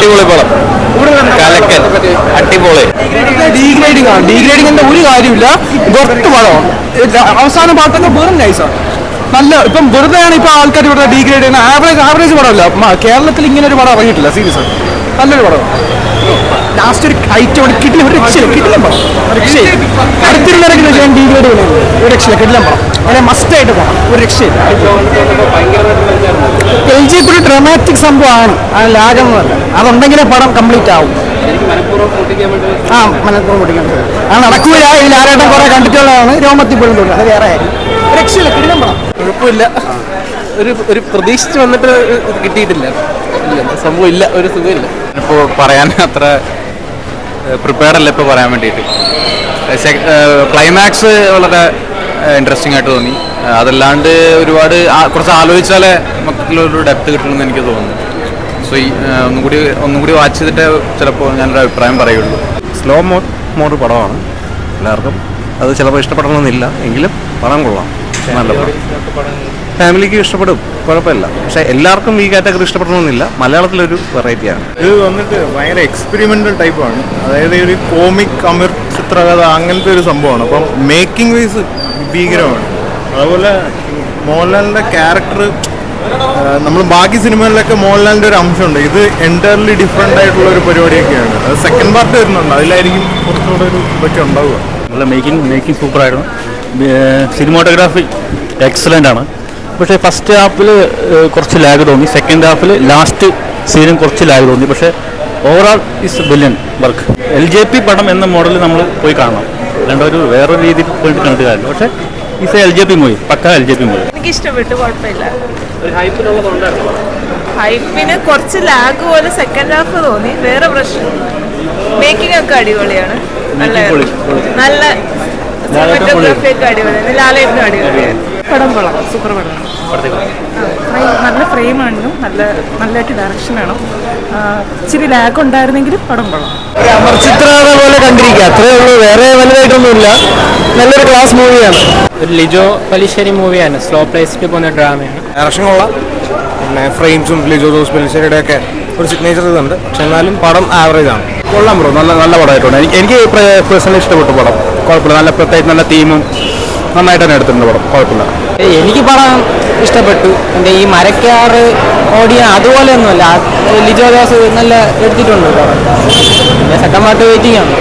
അടിപൊളി പടം. കലക്കൻ. അടിപൊളി. ഡീഗ്രേഡിംഗ് ആണ്. ഡീഗ്രേഡിങ്ങിന്റെ ഒരു കാര്യമില്ല വെറുത്ത് പടം. അവസാന പാട്ടൊക്കെ വെറും നൈസാണ് നല്ല ഇപ്പം വെറുതെയാണ് ഇപ്പൊ ആൾക്കാർ ഇവിടെ ഡീഗ്രേഡ് ചെയ്യുന്ന ആവറേജ് ആവറേജ് പടമല്ല. കേരളത്തിൽ ഇങ്ങനെ ഒരു പടം ഇറങ്ങിയിട്ടില്ല. സീരിയസ് നല്ലൊരു പടം. ലാസ്റ്റ് ഒരു ഒരു കിട്ടില്ല. ഒരു രക്ഷയില്ല. കിട്ടില്ല പടം. രക്ഷയില്ല. ചെയ്യുന്നത്. ഒരു രക്ഷയില്ല. കിട്ടില്ല പടം. അങ്ങനെ മസ്റ്റ് ആയിട്ട് പോകണം ഒരു രക്ഷയില്ല. ഡ്രമാറ്റിക് സംഭവമാണ്. ആ ലാഗമൊന്നുമല്ല അതുണ്ടെങ്കിലേ പടം കംപ്ലീറ്റ് ആവും. ആ മനപ്പുറം പൊട്ടിക്കാൻ ആ നടക്കൂല. ഈ ലാലേട്ടൻ കുറെ കണ്ടിട്ടുള്ളതാണ്. രോമത്തിൽ പോലും അത് വേറെ. രക്ഷയില്ല. കിടിലം പടം. കുഴപ്പമില്ല. ഒരു ഒരു പ്രതീക്ഷിച്ച് വന്നിട്ട് കിട്ടിയിട്ടില്ല. ഇല്ല സംഭവം ഇല്ല. ഒരു സുഖമില്ല. ഇപ്പോൾ പറയാൻ അത്ര പ്രിപ്പയർഡ് അല്ല ഇപ്പോൾ പറയാൻ വേണ്ടിയിട്ട്. ക്ലൈമാക്സ് വളരെ ഇൻട്രസ്റ്റിംഗ് ആയിട്ട് തോന്നി. അതല്ലാണ്ട് ഒരുപാട് കുറച്ച് ആലോചിച്ചാലേ മൊത്തത്തിലൊരു ഡെപ്ത് കിട്ടണമെന്ന് എനിക്ക് തോന്നുന്നു. സോ ഈ ഒന്നും കൂടി ഒന്നും കൂടി വാച്ച് ചെയ്തിട്ട് ചിലപ്പോൾ ഞാനൊരു അഭിപ്രായം പറയുള്ളൂ. സ്ലോ മോ മോഡ് പടമാണ്. എല്ലാവർക്കും അത് ചിലപ്പോൾ ഇഷ്ടപ്പെടണമെന്നില്ല. എങ്കിലും പടം കൊള്ളാം. നല്ല പടം. ഫാമിലിക്ക് ഇഷ്ടപ്പെടും. കുഴപ്പമില്ല. പക്ഷേ എല്ലാവർക്കും ഈ കാറ്റഗറി ഇഷ്ടപ്പെടണമെന്നില്ല. മലയാളത്തിലൊരു വെറൈറ്റിയാണ് ഇത് വന്നിട്ട് ഭയങ്കര എക്സ്പെരിമെന്റൽ ടൈപ്പാണ് അതായത് ഒരു കോമിക് അമിർ ചിത്രകഥ അങ്ങനത്തെ ഒരു സംഭവമാണ്. അപ്പം മേക്കിംഗ് വൈസ് ഭീകരമാണ്. അതുപോലെ മോഹൻലാലിന്റെ ക്യാരക്ടർ നമ്മൾ ബാക്കി സിനിമകളിലൊക്കെ മോഹൻലാലിന്റെ ഒരു അംശമുണ്ട്. ഇത് എന്റയർലി ഡിഫറെന്റ് ആയിട്ടുള്ള ഒരു പരിപാടിയൊക്കെയാണ്. അത് സെക്കൻഡ് പാർട്ട് വരുന്നുണ്ട്. അതിലായിരിക്കും കുറച്ചുകൂടെ ഒരു ഇതൊക്കെ ഉണ്ടാവുക. നല്ല മേക്കിംഗ് മേക്കിംഗ് സൂപ്പറായിരുന്നു സിനിമാട്ടോഗ്രാഫി എക്സലന്റ് ആണ്. പക്ഷേ ഫസ്റ്റ് ഹാഫിൽ കുറച്ച് ലാഗ് തോന്നി. സെക്കൻഡ് ഹാഫിൽ ലാസ്റ്റ് സീനും കുറച്ച് ലാഗ് തോന്നി. പക്ഷേ overall is billion work L J P പടം എന്ന മോഡൽ നമ്മൾ പോയി കാണണം. അല്ലാണ്ട് ഒരു വേറൊരു രീതിയിൽ പോയിട്ട് കണ്ടിട്ട് പക്ഷേ is L J P movie pucca L J P movie എനിക്ക് ഇഷ്ടപ്പെട്ടു കുഴപ്പമില്ല ഹൈപ്പിന് കുറച്ച് ലാഗ് പോലെ സെക്കൻഡ് ഹാഫ് തോന്നി വേറെ പ്രശ്നം. മേക്കിംഗ് ഒക്കെ അടിപൊളിയാണ്. നല്ല നല്ല ഫോട്ടോഗ്രാഫി ഒക്കെ അടിപൊളിയാണ് ലാലേട്ടനും അടിപൊളിയാണ്. പടം കൊള്ളാം സൂപ്പർ പടമാണ് ഫ്രെയിം നല്ല ഫ്രെയിമാണെന്നും നല്ല നല്ലതായിട്ട് ഡയറക്ഷനാണ് ഇച്ചിരി ലാഗ് ഉണ്ടായിരുന്നെങ്കിലും പടം കൊള്ളാം. ഒരു അമർ ചിത്രകഥ പോലെ കണ്ടിരിക്കുക. അത്രേ ഉള്ളൂ വേറെ വലുതായിട്ടൊന്നുമില്ല. നല്ലൊരു ക്ലാസ് മൂവിയാണ് ഒരു ലിജോ പലിശ്ശേരി മൂവിയാണ് സ്ലോ പ്ലേസിൽ പോകുന്ന ഡ്രാമയാണ് ഡയറക്ഷൻ കൊള്ളാം. പിന്നെ ഫ്രെയിംസും ലിജോ ജോസ് പലിശ്ശേരിയുടെ ഒക്കെ ഒരു സിഗ്നേച്ചർ ഇതുണ്ട്. പക്ഷെ എന്നാലും പടം ആവറേജ് ആണ്. കൊള്ളാം ബ്രോ നല്ല നല്ല പടമായിട്ടുണ്ട്. എനിക്ക് എനിക്ക് പേഴ്സണലി ഇഷ്ടപ്പെട്ടു പടം. കുഴപ്പമില്ല. നല്ല പ്രത്യേകിച്ച് നല്ല തീമും നന്നായിട്ട് തന്നെ എടുത്തിട്ടുണ്ട് പടം. കുഴപ്പമില്ല. എനിക്ക് പടം ഇഷ്ടപ്പെട്ടു. എന്റെ ഈ മരക്കാറ് ഓടിയ അതുപോലെയൊന്നുമല്ല. ലിജോ ജോസ് നല്ല എടുത്തിട്ടുണ്ട് പടം. സെക്കൻഡ് പാർട്ട് വെയിറ്റിംഗ് ആണ്.